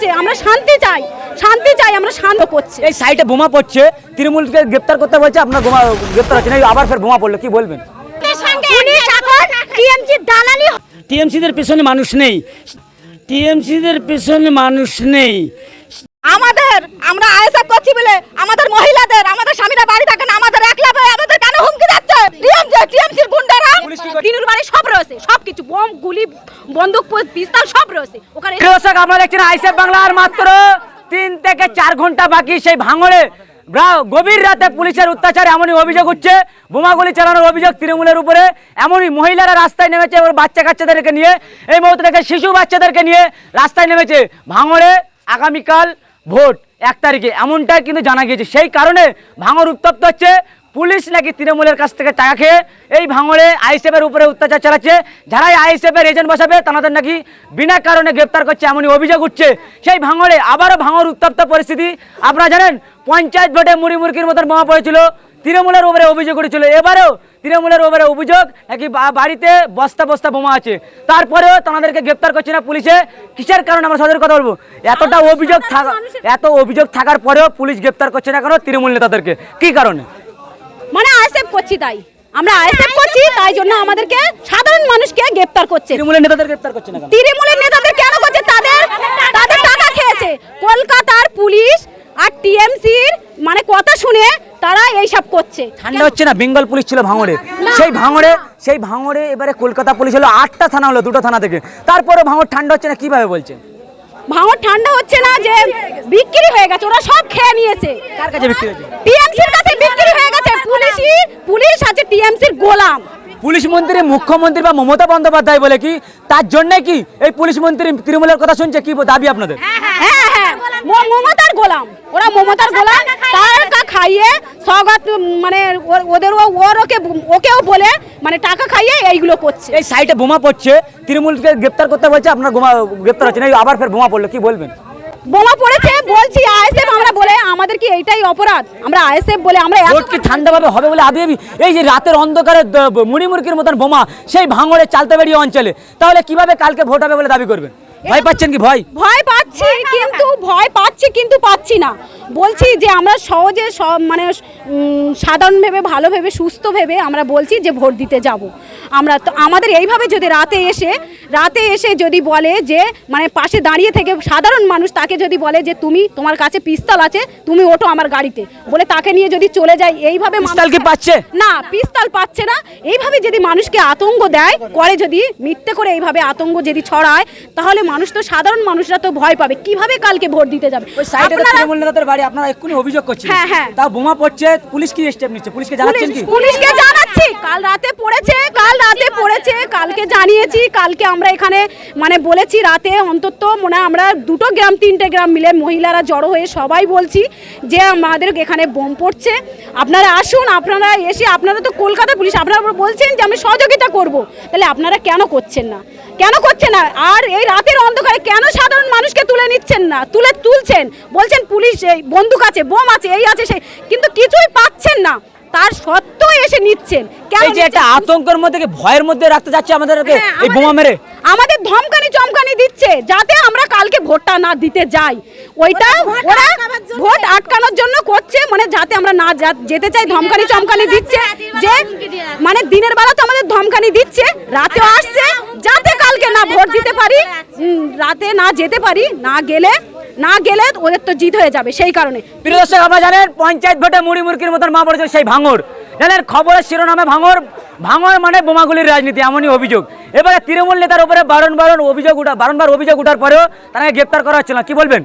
করছে আমরা শান্তি চাই শান্তি চাই আমরা শান্ত করছে। এই সাইডে বোমা পড়ছে তৃণমূলকে গ্রেপ্তার করতে বলছে আপনার বোমা গ্রেপ্তার হচ্ছে না আবার ফের বোমা পড়ল কি বলবেন? টিএমসিদের পেছনে মানুষ নেই টিএমসিদের পেছনে মানুষ নেই। আমাদের আমরা আইএসএফ করছি বলে আমাদের মহিলাদের আমাদের স্বামীরা বাড়ি থাকে না আমাদের একলা পেয়ে আমাদের কেন হুমকি যাচ্ছে টিএমসি টিএমসির গুন্ডারা। দিনুর বাড়ি সব রয়েছে সব কিছু বোম গুলি বন্দুক পিস্তল সব দর্শক দেখছেন বাংলার মাত্র তিন থেকে চার ঘণ্টা বাকি সেই ভাঙড়ে। গভীর রাতে পুলিশের অত্যাচার এমনই অভিযোগ বোমাগুলি চালানোর অভিযোগ তৃণমূলের উপরে, এমনই মহিলারা রাস্তায় নেমেছে এবার বাচ্চা কাচ্চাদেরকে নিয়ে, এই মুহূর্তে দেখে শিশু বাচ্চাদেরকে নিয়ে রাস্তায় নেমেছে ভাঙড়ে আগামীকাল ভোট এক তারিখে। এমনটাই কিন্তু জানা গিয়েছে। সেই কারণে ভাঙড় উত্তপ্ত হচ্ছে পুলিশ নাকি তৃণমূলের কাছ থেকে টাকা খেয়ে এই ভাঙড়ে আইসেফের উপরে অত্যাচার চালাচ্ছে? যারাই আইসেফের এজেন্ট বসাবে তাদের নাকি বিনা কারণে গ্রেপ্তার করছে এমনই অভিযোগ উঠছে। সেই ভাঙড়ে আবারও ভাঙড় উত্তপ্ত পরিস্থিতি। আপনারা জানেন পঞ্চায়েত ভোটে মুড়ি মুরগির মতন বোমা পড়েছিল। তৃণমূলের উপরে অভিযোগ উঠেছিল। এবারেও তৃণমূলের ওপরে অভিযোগ নাকি বাড়িতে বস্তা বস্তা বোমা আছে। তারপরেও তাদেরকে গ্রেপ্তার করছে না পুলিশে। কিসের কারণে আমরা সদের কথা বলব? এতটা অভিযোগ থাকা এত অভিযোগ থাকার পরেও পুলিশ গ্রেপ্তার করছে না কেন তৃণমূল নেতাদেরকে? কি কারণে? মানে আইএসএফ করছি তাই। আমরা আইএসএফ করছি তাই জন্য আমাদেরকে সাধারণ মানুষকে গ্রেপ্তার করছে। তৃণমূলের নেতাদের গ্রেপ্তার করছে না তৃণমূলের নেতাদের কেন করছে? তাদের তাদের টাকা খেয়েছে। কলকাতার পুলিশ আর টিএমসির মানে কথা শুনে তারা এইসব করছে। ঠান্ডা হচ্ছে না? বেঙ্গল পুলিশ ছিল ভাঙড়ে। সেই ভাঙড়ে সেই ভাঙড়ে এবারে কলকাতা পুলিশ হলো আটটা থানা হলো দুটো থানা থেকে। তারপরে ভাঙড় ঠান্ডা হচ্ছে না কীভাবে বলছে ভাঙর ঠান্ডা হচ্ছে না যে বিক্রি হয়ে গেছে ওরা সব খেয়ে নিয়েছে। কার কাছে বিক্রি হয়েছে? টিএমসির কাছে বিক্রি হয়ে পুলিশই পুলিশ আছে টিএমসির গোলাম। পুলিশ মন্ত্রী মুখ্যমন্ত্রী বা মমতা বন্দ্যোপাধ্যায় বলে কি? তার জন্য কি এই পুলিশ মন্ত্রী তৃণমূলের কথা শুনছে? কি দাবি আপনাদের? হ্যাঁ হ্যাঁ ম- মমতার গোলাম। ওরা মমতার গোলাম। টাকা খাইয়ে সগাত মানে ওদের ওর ওকে ওকেও বলে মানে টাকা খাইয়ে এইগুলো করছে। এই সাইডে বোমা পড়ছে। তৃণমূলকে গ্রেপ্তার করতে বলছে আপনার বোমা গ্রেপ্তার হচ্ছে না আবার ফের বোমা পড়ল কি বলবেন? বোমা পড়েছে বলছি, আইএসএফ আমরা বলে আমাদের কি এইটাই অপরাধ? আমরা আইএসএফ বলে আমরা এত- কি ঠান্ডাভাবে হবে বলে আবি এই যে রাতের অন্ধকারে মুড়ি মুড়কির মতন বোমা, সেই ভাঙড়ে চালতে বেরিয়ে অঞ্চলে, তাহলে কীভাবে কালকে ভোট হবে বলে দাবি করবেন? ভয় পাচ্ছেন কি? ভয়? ভয় পাচ্ছি কিন্তু ভয় পাচ্ছি কিন্তু পাচ্ছি না। বলছি যে আমরা সহজে সব মানে সাধারণ ভেবে ভালো ভেবে সুস্থ ভেবে আমরা বলছি যে ভোট দিতে যাব। আমরা তো আমাদের এইভাবে যদি রাতে এসে রাতে এসে যদি বলে যে মানে পাশে দাঁড়িয়ে থেকে সাধারণ মানুষ তাকে যদি বলে যে তুমি তোমার কাছে পিস্তল আছে তুমি ওঠো আমার গাড়িতে। বলে তাকে নিয়ে যদি চলে যায় এইভাবে মানুষ- পিস্তল কি পাচ্ছে? না পিস্তল পাচ্ছে না। এইভাবে যদি মানুষকে আতঙ্ক দেয় করে যদি মিথ্যে করে এইভাবে আতঙ্ক যদি ছড়ায় তাহলে মানুষ তো সাধারণ মানুষরা তো ভয় পাবে। কীভাবে কালকে ভোট দিতে যাবে? ওই সাইডে আপনারা- তৃণমূল নেতাদের বাড়ি আপনারা এক্ষুনি অভিযোগ করছেন। হ্যাঁ, হ্যাঁ। তাও বোমা পড়ছে পুলিশ কি স্টেপ নিচ্ছে? পুলিশকে জানাচ্ছেন কি? পুলিশকে জানাচ্ছি। কাল রাতে পড়েছে কাল রাতে পড়েছে কালকে জানিয়েছি কালকে আমরা এখানে মানে বলেছি রাতে অন্তত মনে আমরা দুটো গ্রাম তিনটে গ্রাম মিলে মহিলারা জড়ো হয়ে সবাই বলছি যে আমাদের এখানে বোম পড়ছে। আপনারা আসুন আপনারা এসে আপনারা তো কলকাতা পুলিশ আপনারা বলছেন যে আমি সহযোগিতা করব। তাহলে আপনারা কেন করছেন না? কেন করছেন না? আর এই রাতের অন্ধকারে কেন সাধারণ মানুষকে তুলে নিচ্ছেন না? তুলে তুলছেন। বলছেন পুলিশ এই বন্দুক আছে বোম আছে এই আছে সেই। কিন্তু কিছুই পাচ্ছেন না। তার সত্ত্বেও এসে নিচ্ছেন। কেন এই যে একটা আতঙ্কের মধ্যে কি ভয়ের মধ্যে রাখতে যাচ্ছে আমাদেরকে হ্যাঁ, এই বোমা মেরে। আমাদের ধমকানি চমকানি দিচ্ছে যাতে আমরা কালকে ভোটটা না দিতে যাই। ওইটা ওরা ভোট আটকানোর জন্য করছে মানে যাতে আমরা না যা- যেতে চাই ধমকানি চমকানি দিচ্ছে যে মানে দিনের বেলা তো আমাদের ধমকানি দিচ্ছে রাতেও আসছে। যাতে কালকে না ভোট দিতে পারি রাতে না যেতে পারি, না গেলে না গেলে ওদের তো জিত হয়ে যাবে সেই কারণে। প্রিয় দর্শক জানেন, পঞ্চায়েত ভোটে মুড়ি মুরগির মতন মা পড়েছে সেই ভাঙর জানেন, খবরের শিরোনামে ভাঙর ভাঙর মানে বোমাগুলির রাজনীতি, এমনই অভিযোগ। এবারে তৃণমূল নেতার উপরে বারণ বারণ অভিযোগ উঠা বারংবার অভিযোগ উঠার পরেও তাকে গ্রেপ্তার করা হচ্ছে না। কি বলবেন?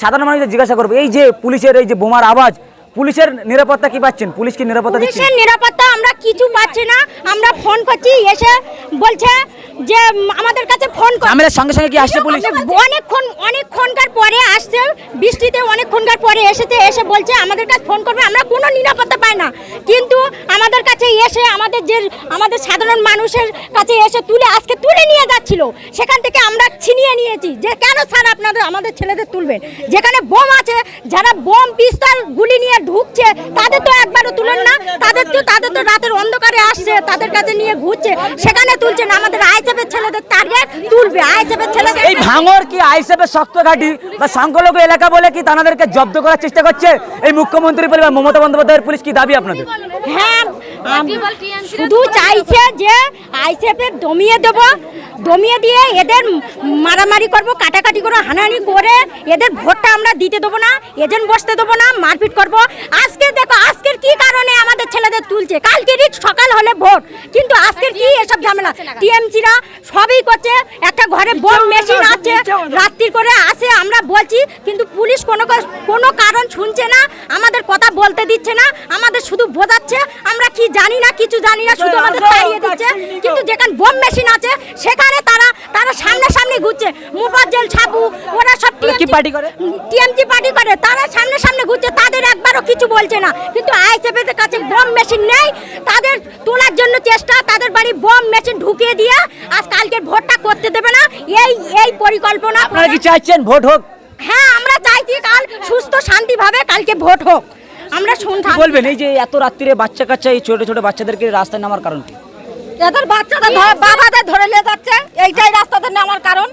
সাধারণ মানুষদের জিজ্ঞাসা করব, এই যে পুলিশের এই যে বোমার আওয়াজ পুলিশের নিরাপত্তা কি পাচ্ছেন? পুলিশ কি নিরাপত্তা দিচ্ছে? পুলিশের নিরাপত্তা আমরা কিছু পাচ্ছি না। আমরা ফোন করছি এসে বলছে যে আমাদের কাছে ফোন কর। আমরা সঙ্গে সঙ্গে কি আসছে পুলিশ? অনেকক্ষণ অনেকক্ষণকার পরে আসছে। বৃষ্টিতে অনেকক্ষণকার পরে এসেছে এসে বলছে আমাদের কাছে ফোন করবে আমরা কোনো নিরাপত্তা পাই না। কিন্তু আমাদের কাছে এসে আমাদের যে আমাদের সাধারণ মানুষের কাছে এসে তুলে আজকে তুলে নিয়ে যাচ্ছিল। সেখান থেকে আমরা ছিনিয়ে নিয়েছি। যে কেন স্যার আপনাদের আমাদের ছেলেদের তুলবেন? যেখানে বোম আছে যারা বোম পিস্তল গুলি নিয়ে ঢুকছে তাদের তো একবারও তুলেন না। তাদের তো তাদের তো রাতের অন্ধকারে আসছে তাদের কাছে নিয়ে ঘুরছে। সেখানে তুলছেন আমাদের আইসেফের ছেলেদের টার্গেট তুলবে। আইসেফের ছেলেদের এই ভাঙর কি আইসেফের শক্ত ঘাঁটি? বা সংখ্যালঘু এলাকা বলে কি তাদেরকে জব্দ করার চেষ্টা করছে? এই মুখ্যমন্ত্রী পরিবার মমতা বন্দ্যোপাধ্যায়ের পুলিশ কি দাবি আপনাদের? হ্যাঁ শুধু চাইছে যে আইসেফের দমিয়ে দেব দমিয়ে দিয়ে এদের মারামারি করব কাটাকাটি করে হানাহানি করে এদের ভোটটা আমরা দিতে দেবো না এজেন্ট বসতে দেবো না মারপিট করব। আজকে দেখো আজকের কি কারণে আমাদের ছেলেদের তুলছে? কালকেরই সকাল হলে ভোট কিন্তু আজকের কি এসব ঝামেলা? টিএমসিরা সবই করছে একটা ঘরে বোম মেশিন আছে রাত্রি করে আসে আমরা বলছি কিন্তু পুলিশ কোনো কোনো কারণ শুনছে না আমাদের কথা বলতে দিচ্ছে না আমাদের শুধু না কিছু জানি না শুধু আমাদের তাড়িয়ে দিচ্ছে। কিন্তু যেখানে বোম মেশিন আছে সেখানে তারা তারা সামনে সামনে ঘুরছে। মুফাজ্জল সাবু ওরা সব কি party করে? টিএমসি পার্টি করে। তারা সামনে সামনে ঘুরছে তাদের একবারও কিছু বলছে না। কিন্তু আইসিএফের কাছে বোম মেশিন নেই। তাদের তোলার জন্য চেষ্টা তাদের বাড়ি বোম মেশিন ঢুকিয়ে দিয়ে আজ কালকের ভোটটা করতে দেবে না। এই এই পরিকল্পনা আপনারা কি চাইছেন ভোট হোক? হ্যাঁ আমরা চাইছি কাল সুস্থ শান্তিভাবে কালকে ভোট হোক। আমরা কি শুনতাম বলবেন? এই যে এত রাত্রিরে বাচ্চা কাচ্চা এই ছোট ছোট বাচ্চাদেরকে রাস্তায় নামার কারণ কি? এদের বাচ্চাদের বাবাদের ধরে নিয়ে যাচ্ছে। এইটাই রাস্তাতে নামার কারণ।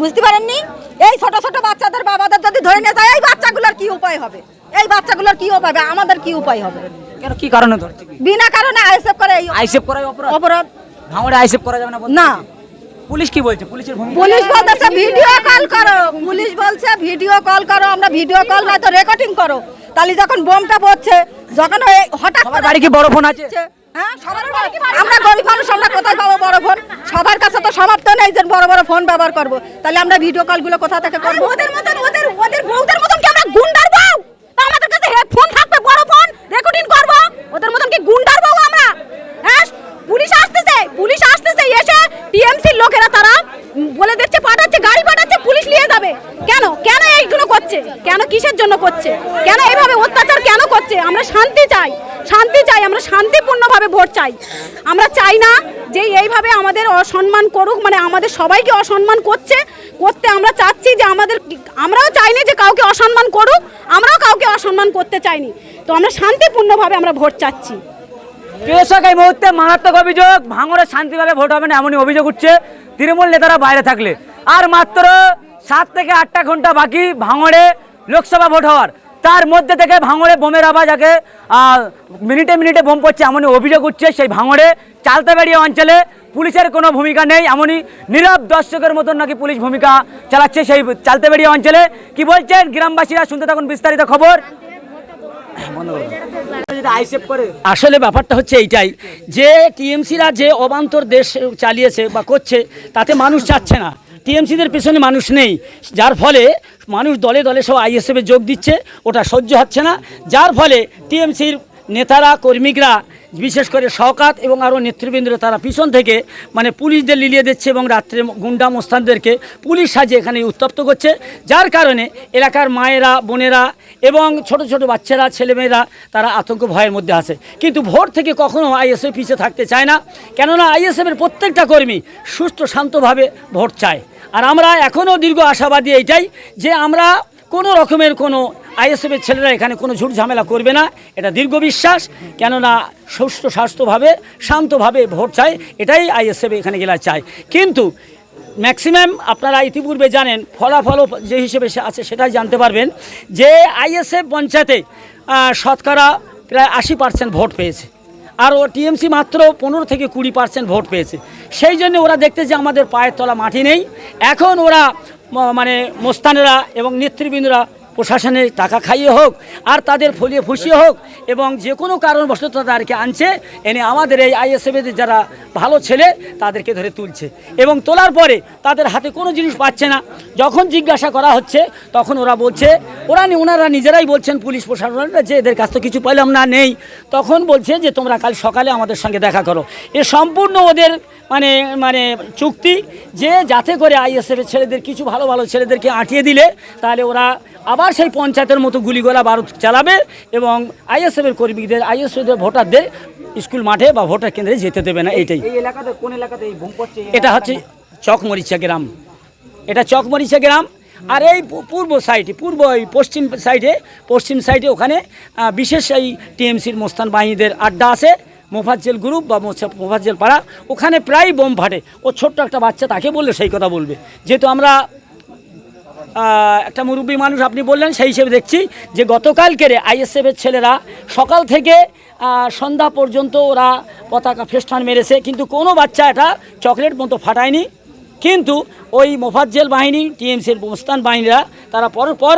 বুঝতে পারেননি? এই ছোট ছোট বাচ্চাদের বাবাদের যদি ধরে নিয়ে যায় এই বাচ্চাগুলোর কি উপায় হবে? এই বাচ্চাগুলোর কি উপায় হবে? আমাদের কি উপায় হবে? কেন কি কারণে ধরছে বিনা কারণে আইসেফ করে এই আইসেফ করাই অপরাধ? অপরাধ। ভাঙড়ে আইসেফ করা যাবে না বলছে? না। পুলিশ কি বলছে? পুলিশের পুলিশ বলতেছে ভিডিও কল করো। পুলিশ বলছে ভিডিও কল করো আমরা ভিডিও কল না তো রেকর্ডিং করো। তাহলে যখন বোমটা পড়ছে যখন ওই হঠাৎ করে বাড়ি কি বড় ফোন আছে? হ্যাঁ সবার আমরা গরিব মানুষ আমরা কোথায় পাবো বড় ফোন? সবার কাছে তো সমাপ্ত নেই যে বড় বড় ফোন ব্যবহার করব। তাহলে আমরা ভিডিও কলগুলো কোথা থেকে করব? ওদের মতন ওদের ওদের বউদের মতন কি আমরা গুন্ডার বউ তা আমাদের কাছে ফোন থাকবে বড় ফোন রেকর্ডিং করব ওদের মতন কি গুন্ডার বউ আমরা হ্যাঁ পুলিশ আসতেছে পুলিশ আসতেছে এসে টিএমসির লোকেরা তারা উম, বলে দিচ্ছে পাঠাচ্ছে গাড়ি পাঠাচ্ছে পুলিশ নিয়ে যাবে কেন কেন এইগুলো করছে কেন কিসের জন্য করছে? কেন এইভাবে অত্যাচার কেন করছে? আমরা শান্তি চাই শান্তি চাই, আমরা শান্তিপূর্ণভাবে ভোট চাই। আমরা চাই না যে এইভাবে আমাদের অসম্মান করুক মানে আমাদের সবাইকে অসম্মান করছে, করতে আমরা চাচ্ছি যে আমাদের, আমরাও চাইনি যে কাউকে অসম্মান করুক, আমরাও কাউকে অসম্মান করতে চাইনি। তো আমরা শান্তিপূর্ণভাবে আমরা ভোট চাচ্ছি। কৃষক এই মুহূর্তে মারাত্মক অভিযোগ, ভাঙড়ে শান্তিভাবে ভোট হবে না এমনই অভিযোগ উঠছে। তৃণমূল নেতারা বাইরে থাকলে। আর মাত্র সাত থেকে আটটা ঘণ্টা বাকি ভাঙড়ে লোকসভা ভোট হওয়ার। তার মধ্যে থেকে ভাঙড়ে বোমের আওয়াজ আগে মিনিটে মিনিটে বোম পড়ছে, এমনই অভিযোগ উঠছে সেই ভাঙড়ে। চালতাবাড়ি অঞ্চলে পুলিশের কোনো ভূমিকা নেই, এমনই নীরব দর্শকের মতন নাকি পুলিশ ভূমিকা চালাচ্ছে সেই চালতাবাড়ি অঞ্চলে। কি বলছেন? গ্রামবাসীরা শুনতে থাকুন বিস্তারিত খবর। আসলে ব্যাপারটা হচ্ছে এইটাই, যে টিএমসিরা যে অবান্তর দেশ চালিয়েছে বা করছে, তাতে মানুষ চাচ্ছে না। টিএমসিদের পেছনে মানুষ নেই, যার ফলে মানুষ দলে দলে সব আইএসএফে যোগ দিচ্ছে, ওটা সহ্য হচ্ছে না। যার ফলে টিএমসির নেতারা, কর্মীরা বিশেষ করে শওকাত এবং আরও নেতৃবৃন্দ তারা পিছন থেকে মানে পুলিশদের লিলিয়ে দিচ্ছে এবং রাত্রে গুন্ডা মোস্তানদেরকে পুলিশ সাজিয়ে এখানে উত্তপ্ত করছে। যার কারণে এলাকার মায়েরা, বোনেরা এবং ছোট ছোট বাচ্চারা, ছেলেমেয়েরা তারা আতঙ্ক ভয়ের মধ্যে আছে। কিন্তু ভোট থেকে কখনও আইএসএফ পিছিয়ে থাকতে চায় না। কেননা আইএসএফের প্রত্যেকটা কর্মী সুস্থ, শান্তভাবে ভোট চায়। আর আমরা এখনও দীর্ঘ আশাবাদী এইটাই যে আমরা কোনো রকমের কোনো আইএসএফের ছেলেরা এখানে কোনো ঝুট ঝামেলা করবে না, এটা দীর্ঘ বিশ্বাস। কেননা সুস্থ স্বাস্থ্যভাবে, শান্তভাবে ভোট চায়, এটাই আইএসএফ এখানে গেলা চায়। কিন্তু ম্যাক্সিমাম আপনারা ইতিপূর্বে জানেন, ফলাফলও যে হিসেবে আছে সেটাই জানতে পারবেন, যে আইএসএফ পঞ্চায়েতে শতকরা প্রায় আশি পার্সেন্ট ভোট পেয়েছে। আর ও টিএমসি মাত্র পনেরো থেকে কুড়ি পার্সেন্ট ভোট পেয়েছে। সেই জন্য ওরা দেখতে যে আমাদের পায়ের তলা মাটি নেই। এখন ওরা মানে মোস্তানেরা এবং নেতৃবৃন্দরা প্রশাসনের টাকা খাইয়ে হোক, আর তাদের ফলিয়ে ফুসিয়ে হোক, এবং যে কোনো কারণবশত তাদেরকে আনছে, এনে আমাদের এই আইএসএফের যারা ভালো ছেলে, তাদেরকে ধরে তুলছে। এবং তোলার পরে তাদের হাতে কোনো জিনিস পাচ্ছে না। যখন জিজ্ঞাসা করা হচ্ছে, তখন ওরা বলছে, ওরা ওনারা নিজেরাই বলছেন পুলিশ প্রশাসনরা যে এদের কাছ তো কিছু পাইলাম না, নেই। তখন বলছে যে, তোমরা কাল সকালে আমাদের সঙ্গে দেখা করো। এ সম্পূর্ণ ওদের মানে মানে চুক্তি যে যাতে করে আইএসএফের ছেলেদের কিছু ভালো ভালো ছেলেদেরকে আঁটিয়ে দিলে তাহলে ওরা আবার সেই পঞ্চায়েতের মতো গুলিগোলা বারুদ চালাবে এবং আইএসএফের কর্মীদের আইএসএফের ভোটারদের স্কুল মাঠে বা ভোটার কেন্দ্রে যেতে দেবে না এইটাই। পড়ছে? এটা হচ্ছে চকমরিচা গ্রাম। এটা চকমরিচা গ্রাম। আর এই পূর্ব সাইডে পূর্ব এই পশ্চিম সাইডে পশ্চিম সাইডে ওখানে বিশেষ এই টিএমসির মোস্তান বাহিনীদের আড্ডা আছে। মোফাজ্জেল গ্রুপ বা মোফাজ্জেল পাড়া, ওখানে প্রায় বোম ফাটে। ও ছোট্ট একটা বাচ্চা, তাকে বললে সেই কথা বলবে। যেহেতু আমরা একটা মুরব্বী মানুষ আপনি বললেন, সেই হিসেবে দেখছি যে গতকালকের আইএসএফের ছেলেরা সকাল থেকে সন্ধ্যা পর্যন্ত ওরা পতাকা ফেস্টান মেরেছে। কিন্তু কোনো বাচ্চা এটা চকলেট মতো ফাটায়নি। কিন্তু ওই মোফাজ্জেল বাহিনী, টিএমসির মোস্তান বাহিনীরা, তারা পর পর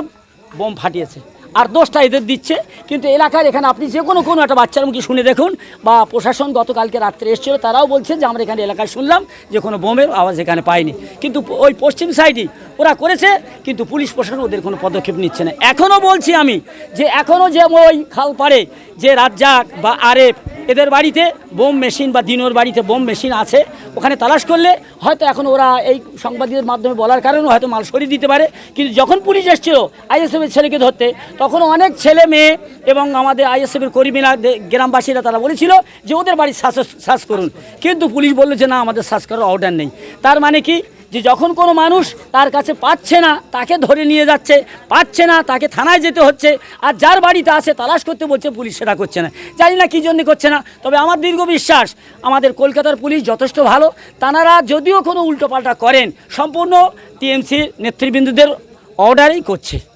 বোম ফাটিয়েছে। আর দোষটা এদের দিচ্ছে। কিন্তু এলাকার এখানে আপনি যে কোনো কোনো একটা বাচ্চার মুখে শুনে দেখুন বা প্রশাসন গতকালকে রাত্রে এসেছিল, তারাও বলছে যে আমরা এখানে এলাকায় শুনলাম যে কোনো বোমের আওয়াজ এখানে পায়নি কিন্তু ওই পশ্চিম সাইডে ওরা করেছে, কিন্তু পুলিশ প্রশাসন ওদের কোনো পদক্ষেপ নিচ্ছে না। এখনও বলছি আমি যে এখনও যে ওই খাল পাড়ে যে রাজ্জাক বা আরেফ এদের বাড়িতে বোম মেশিন বা দিনোর বাড়িতে বোম মেশিন আছে। ওখানে তালাশ করলে হয়তো এখন ওরা এই সংবাদের মাধ্যমে বলার কারণে হয়তো মাল সরিয়ে দিতে পারে। কিন্তু যখন পুলিশ এসেছিল আইএসএফের ছেলেকে ধরতে, তখন অনেক ছেলে মেয়ে এবং আমাদের আইএসএফের কর্মীরা গ্রামবাসীরা তারা বলেছিল যে ওদের বাড়ি শ্বাস শ্বাস করুন। কিন্তু পুলিশ বলল যে না, আমাদের শ্বাস করার অর্ডার নেই। তার মানে কি? যে যখন কোনো মানুষ তার কাছে পাচ্ছে না, তাকে ধরে নিয়ে যাচ্ছে, পাচ্ছে না, তাকে থানায় যেতে হচ্ছে, আর যার বাড়িতে আসে তালাশ করতে বলছে, পুলিশ সেটা করছে না। জানি না কী জন্যে করছে না, তবে আমার দীর্ঘ বিশ্বাস, আমাদের কলকাতার পুলিশ যথেষ্ট ভালো। তানারা যদিও কোনো উল্টোপাল্টা করেন, সম্পূর্ণ টিএমসির নেতৃবৃন্দদের অর্ডারেই করছে।